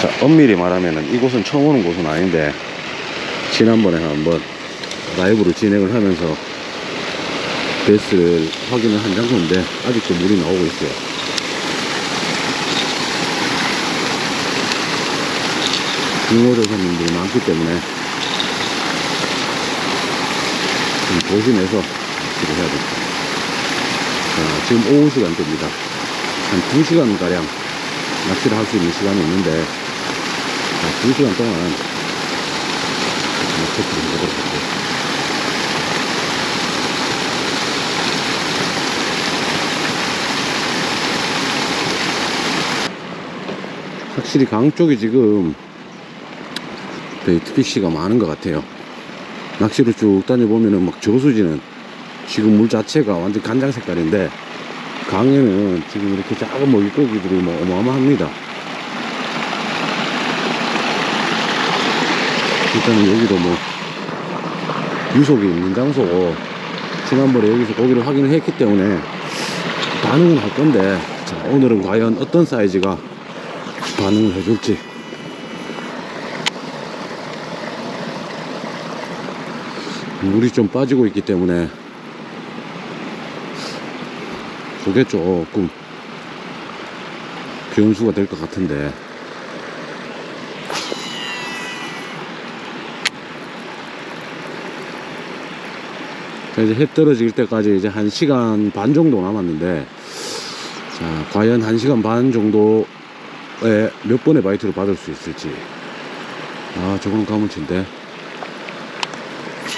자, 엄밀히 말하면은 이곳은 처음 오는 곳은 아닌데, 지난번에 한번 라이브로 진행을 하면서 베스를 확인을 한 장소인데, 아직도 물이 나오고 있어요. 중고조사님들이 많기 때문에, 좀 조심해서 낚시를 해야 됩니다. 자, 지금 오후 시간대입니다. 한 2시간가량 낚시를 할 수 있는 시간이 있는데, 자, 2시간 동안 체크를 해보도록 할게요. 확실히 강 쪽이 지금 TPC가 많은 것 같아요. 낚시를 쭉 다녀보면은 막 저수지는 지금 물 자체가 완전 간장 색깔인데 강에는 지금 이렇게 작은 먹이고기들이 뭐 어마어마합니다. 일단은 여기도 뭐 유속이 있는 장소고 지난번에 여기서 고기를 확인을 했기 때문에 반응은 할 건데 자, 오늘은 과연 어떤 사이즈가 반응을 해줄지. 물이 좀 빠지고 있기 때문에 그게 조금 변수가 될 것 같은데 자, 이제 해 떨어질 때까지 이제 한 시간 반 정도 남았는데 자 과연 한 시간 반 정도에 몇 번의 바이트를 받을 수 있을지. 아 저건 가물치인데.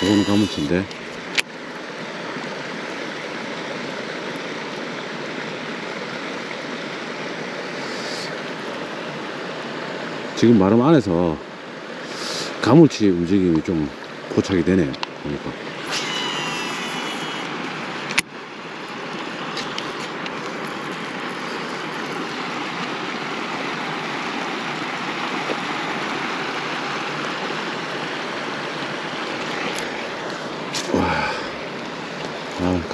저거는 가물치인데. 지금 마름 안에서 가물치 움직임이 좀 포착이 되네요. 보니까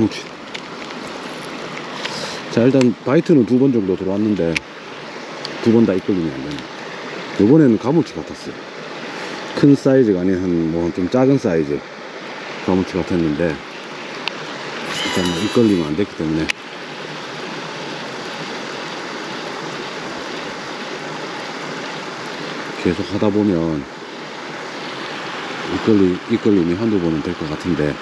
아, 가물치. 자, 일단 바이트는 두 번 정도 들어왔는데, 두 번다 이끌림이 안 되네. 이번에는 가물치 같았어요. 큰 사이즈가 아닌 한, 뭐, 좀 작은 사이즈 가물치 같았는데, 일단 뭐 이끌림이 안 됐기 때문에, 계속 하다 보면, 이끌림, 이끌림이 한두 번은 될 것 같은데,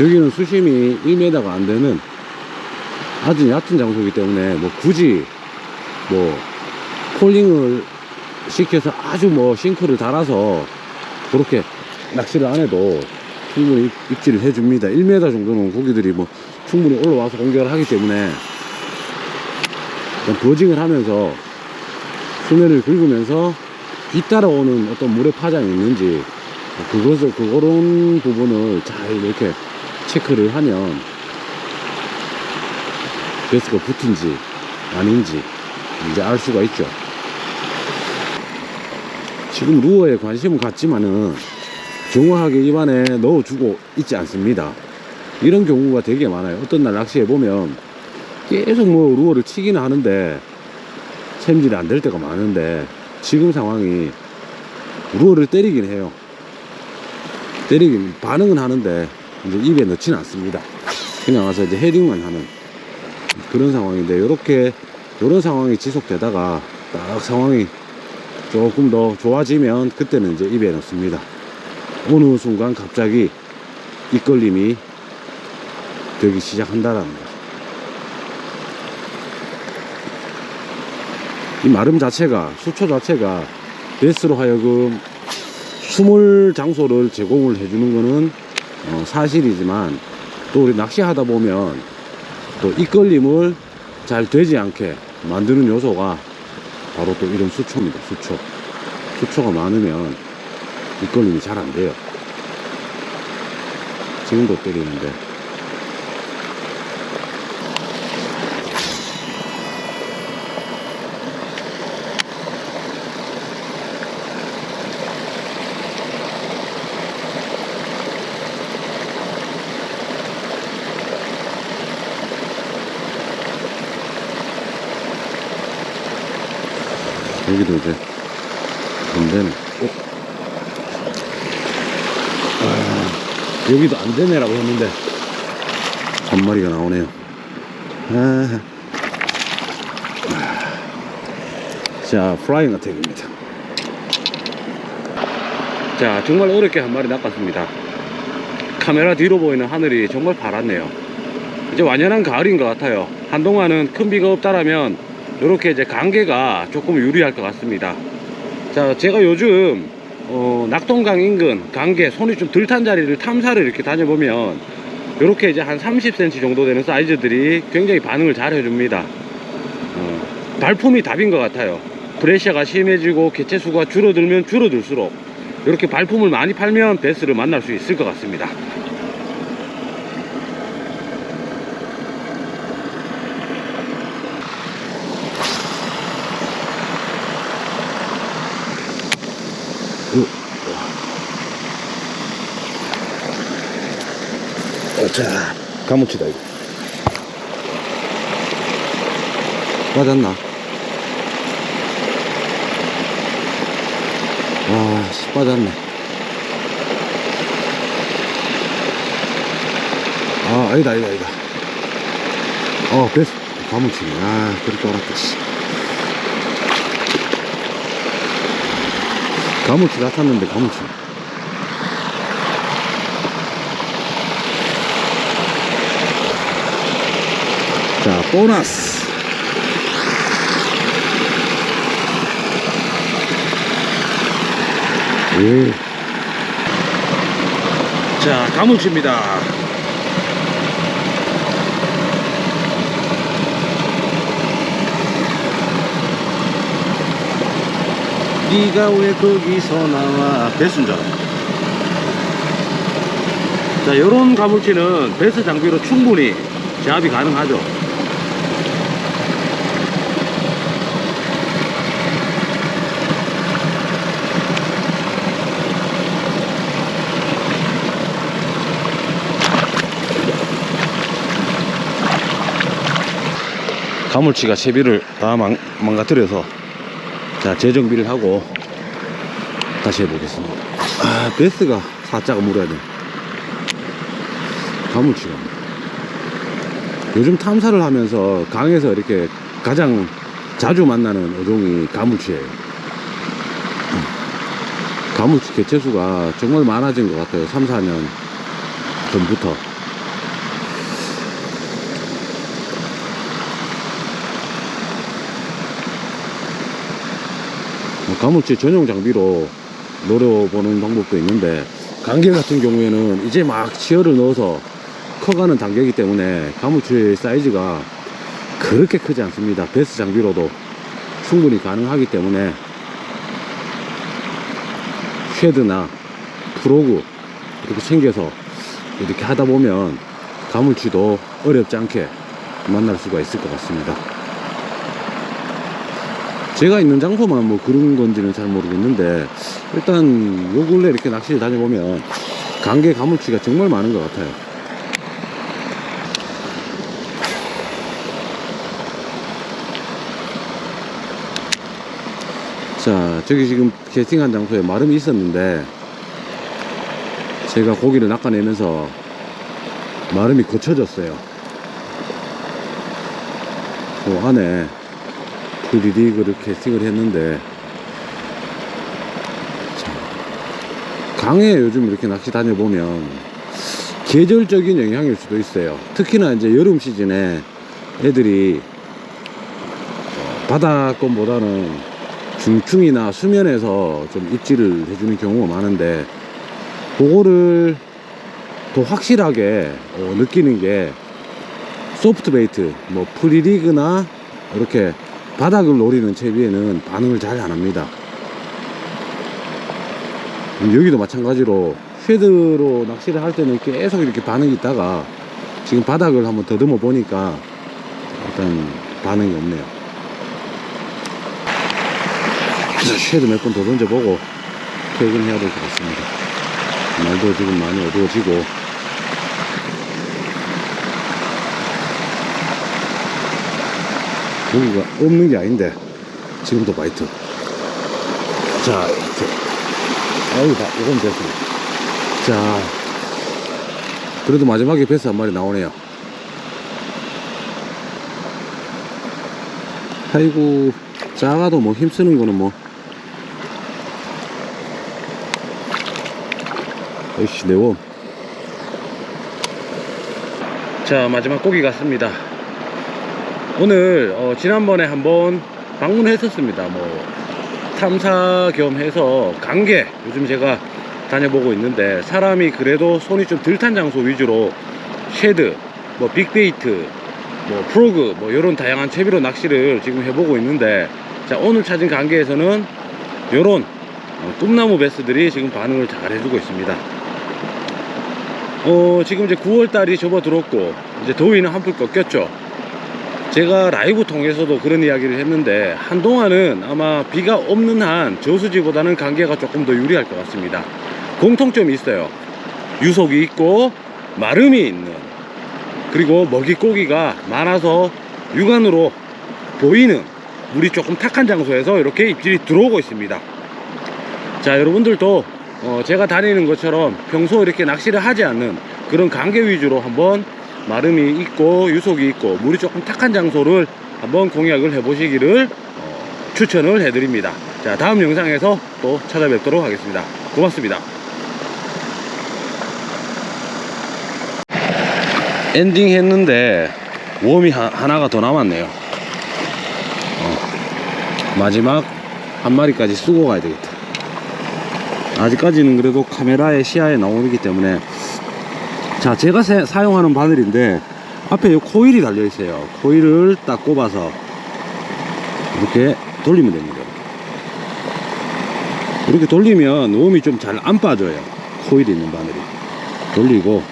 여기는 수심이 1m가 안 되는 아주 얕은 장소이기 때문에 뭐 굳이 뭐 폴링을 시켜서 아주 뭐 싱크를 달아서 그렇게 낚시를 안 해도 충분히 입- 입질을 해줍니다. 1m 정도는 고기들이 뭐 충분히 올라와서 공격을 하기 때문에 버징을 하면서 수면을 긁으면서 뒤따라오는 어떤 물의 파장이 있는지 그것을 그런 부분을 잘 이렇게 체크를 하면 베스가 붙은지 아닌지 이제 알 수가 있죠. 지금 루어에 관심은 갖지만은 정확하게 입안에 넣어주고 있지 않습니다. 이런 경우가 되게 많아요. 어떤 날 낚시해 보면 계속 뭐 루어를 치기는 하는데 챔질이 안 될 때가 많은데 지금 상황이 루어를 때리긴 해요. 때리긴 반응은 하는데 이제 입에 넣지는 않습니다. 그냥 와서 이제 헤딩만 하는 그런 상황인데 이렇게 이런 상황이 지속되다가 딱 상황이 조금 더 좋아지면 그때는 이제 입에 넣습니다. 어느 순간 갑자기 이끌림이 되기 시작한다라는 거죠. 이 마름 자체가 수초 자체가 베스로 하여금 숨을 장소를 제공을 해주는 거는 어, 사실이지만 또 우리 낚시하다 보면 또 이끌림을 잘 되지 않게 만드는 요소가 바로 또 이런 수초입니다. 수초. 수초가 많으면 이끌림이 잘 안 돼요. 지금도 때리는데. 여기도 이제 안 되네. 어? 아, 여기도 안 되네라고 했는데 한 마리가 나오네요. 아. 자, 프라잉 어택입니다. 자, 정말 어렵게 한 마리 낚았습니다. 카메라 뒤로 보이는 하늘이 정말 파랗네요. 이제 완연한 가을인 것 같아요. 한동안은 큰 비가 없다라면 이렇게 이제 관계가 조금 유리할 것 같습니다. 자, 제가 요즘 어, 낙동강 인근 관계 손이 좀 덜 탄 자리를 탐사를 이렇게 다녀보면 이렇게 이제 한 30cm 정도 되는 사이즈들이 굉장히 반응을 잘 해줍니다. 어, 발품이 답인 것 같아요. 프레셔가 심해지고 개체수가 줄어들면 줄어들수록 이렇게 발품을 많이 팔면 베스를 만날 수 있을 것 같습니다. 자, 가무치다 이거. 맞았나? 아, 씨, 빠졌네. 아, 아니다, 아니다, 아니다. 어, 베스, 가무치네. 아, 그럴 줄 알았다, 씨. 가무치 나탔는데, 가무치. 자, 보너스. 예. 자, 가물치입니다. 네가 왜 거기서 나와 배순자 자 요런 가물치는 배스 장비로 충분히 제압이 가능하죠 가물치가 채비를 다 망, 망가뜨려서 자 재정비를 하고 다시 해보겠습니다. 아 베스가 살짝 물어야 돼. 가물치가. 요즘 탐사를 하면서 강에서 이렇게 가장 자주 만나는 어종이 가물치예요. 음. 가물치 개체수가 정말 많아진 것 같아요. 3, 4년 전부터 가물치 전용 장비로 노려보는 방법도 있는데 강계 같은 경우에는 이제 막 치어를 넣어서 커가는 단계이기 때문에 가물치 사이즈가 그렇게 크지 않습니다. 베스 장비로도 충분히 가능하기 때문에 쉐드나 프로그 이렇게 챙겨서 이렇게 하다 보면 가물치도 어렵지 않게 만날 수가 있을 것 같습니다 제가 있는 장소만 뭐 그런 건지는 잘 모르겠는데 일단 요 근래 이렇게 낚시를 다녀보면 강계 가물치가 정말 많은 것 같아요. 자 저기 지금 캐스팅한 장소에 마름이 있었는데 제가 고기를 낚아내면서 마름이 고쳐졌어요. 그 안에 프리디그를 캐스팅을 했는데. 자, 강에 요즘 이렇게 낚시 다녀보면 계절적인 영향일 수도 있어요. 특히나 이제 여름 시즌에 애들이 어, 바닷권보다는 중충이나 수면에서 좀 입질을 해주는 경우가 많은데 그거를 더 확실하게 어, 느끼는 게 소프트 베이트 뭐 프리리그나 이렇게 바닥을 노리는 채비에는 반응을 잘 안 합니다. 음, 여기도 마찬가지로 쉐드로 낚시를 할 때는 계속 이렇게 반응이 있다가 지금 바닥을 한번 더듬어 보니까 일단 반응이 없네요. 쉐드 몇 번 더 던져보고 퇴근해야 될 것 같습니다. 날도 지금 많이 어두워지고 고기가 없는 게 아닌데 지금도 바이트 자, 이렇게. 아유, 다, 이건 됐습니다. 자, 그래도 마지막에 베스 한 마리 나오네요. 아이고, 작아도 뭐 힘쓰는 거는 뭐. 아이씨, 내워. 자, 마지막 고기 같습니다. 오늘, 어, 지난번에 한번 방문했었습니다. 뭐, 탐사 겸 해서 강계 요즘 제가 다녀보고 있는데 사람이 그래도 손이 좀덜탄 장소 위주로 쉐드, 뭐 빅베이트, 뭐 프로그 뭐 이런 다양한 채비로 낚시를 지금 해보고 있는데 자 오늘 찾은 관계에서는 요런 어, 꿈나무 베스들이 지금 반응을 잘 해주고 있습니다 어 지금 이제 9월달이 접어들었고 이제 더위는 한풀 꺾였죠 제가 라이브 통해서도 그런 이야기를 했는데 한동안은 아마 비가 없는 한 저수지보다는 관계가 조금 더 유리할 것 같습니다 공통점이 있어요 유속이 있고 마름이 있는 그리고 먹이고기가 많아서 육안으로 보이는 물이 조금 탁한 장소에서 이렇게 입질이 들어오고 있습니다. 자, 여러분들도 어, 제가 다니는 것처럼 평소 이렇게 낚시를 하지 않는 그런 관계 위주로 한번 마름이 있고 유속이 있고 물이 조금 탁한 장소를 한번 공략을 해 보시기를 어, 추천을 해드립니다. 자, 다음 영상에서 또 찾아뵙도록 하겠습니다. 고맙습니다. 엔딩 했는데 웜이 하, 하나가 더 남았네요. 어, 마지막 한 마리까지 쓰고 가야 되겠다. 아직까지는 그래도 카메라의 시야에 나오기 때문에 자 제가 세- 사용하는 바늘인데 앞에 요 코일이 달려 있어요. 코일을 딱 꼽아서 이렇게 돌리면 됩니다. 이렇게 돌리면 웜이 좀 잘 안 빠져요. 코일이 있는 바늘이 돌리고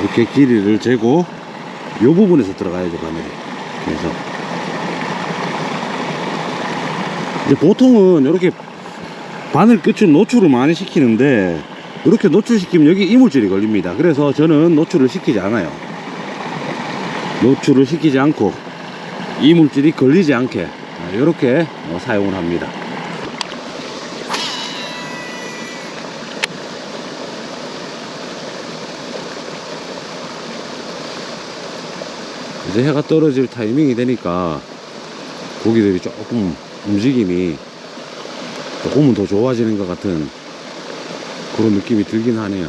이렇게 길이를 재고 요 부분에서 들어가야죠 바늘이 그래서 이제 보통은 이렇게 바늘 끝을 노출을 많이 시키는데 이렇게 노출시키면 여기 이물질이 걸립니다. 그래서 저는 노출을 시키지 않아요. 노출을 시키지 않고 이물질이 걸리지 않게 이렇게 사용을 합니다. 이제 해가 떨어질 타이밍이 되니까 고기들이 조금 움직임이 조금은 더 좋아지는 것 같은 그런 느낌이 들긴 하네요.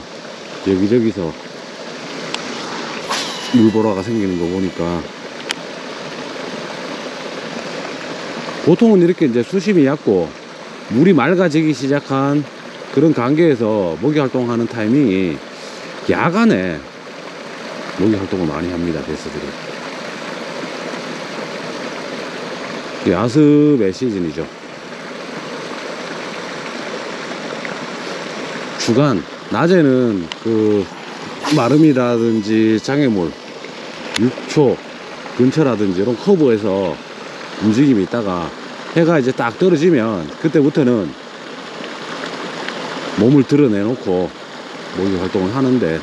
여기저기서 물보라가 생기는 거 보니까 보통은 이렇게 이제 수심이 얕고 물이 맑아지기 시작한 그런 관계에서 먹이 활동하는 타이밍이 야간에 먹이 활동을 많이 합니다, 베스들이. 야습의 시즌이죠. 주간, 낮에는 그 마름이라든지 장애물, 육초 근처라든지 이런 커브에서 움직임이 있다가 해가 이제 딱 떨어지면 그때부터는 몸을 드러내놓고 모기 활동을 하는데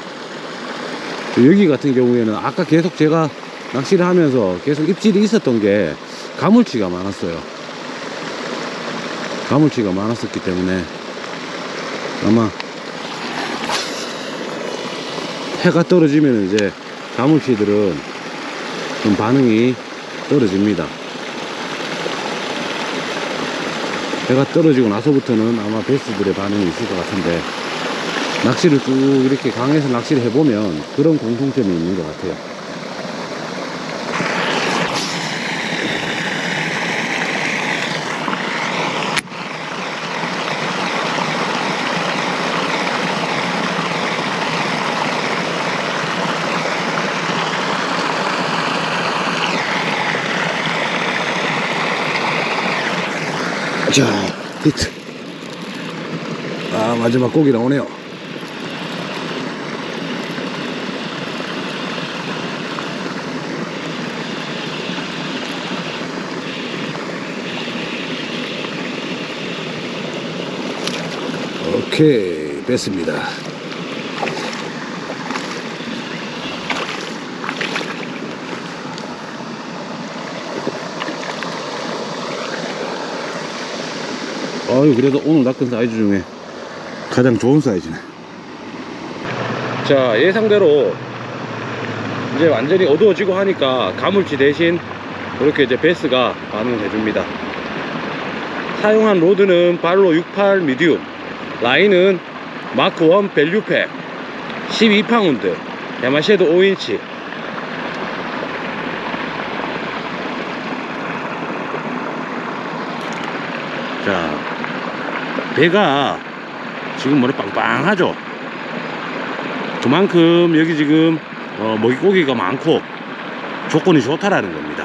여기 같은 경우에는 아까 계속 제가 낚시를 하면서 계속 입질이 있었던 게 가물치가 많았어요. 가물치가 많았었기 때문에 아마 해가 떨어지면 이제 가물치들은 좀 반응이 떨어집니다. 해가 떨어지고 나서부터는 아마 베스들의 반응이 있을 것 같은데 낚시를 쭉 이렇게 강에서 낚시를 해보면 그런 공통점이 있는 것 같아요. 자, 히트. 아, 마지막 고기 나오네요. 오케이, 뺐습니다. 아유 그래도 오늘 낚은 사이즈 중에 가장 좋은 사이즈네. 자 예상대로 이제 완전히 어두워지고 하니까 가물치 대신 이렇게 이제 베스가 반응을 해줍니다. 사용한 로드는 발로 68 미디움 라인은 마크 1 밸류팩 12파운드 야마쉐도 5인치. 자 배가 지금 머리 빵빵하죠. 그만큼 여기 지금 어, 먹이고기가 많고 조건이 좋다라는 겁니다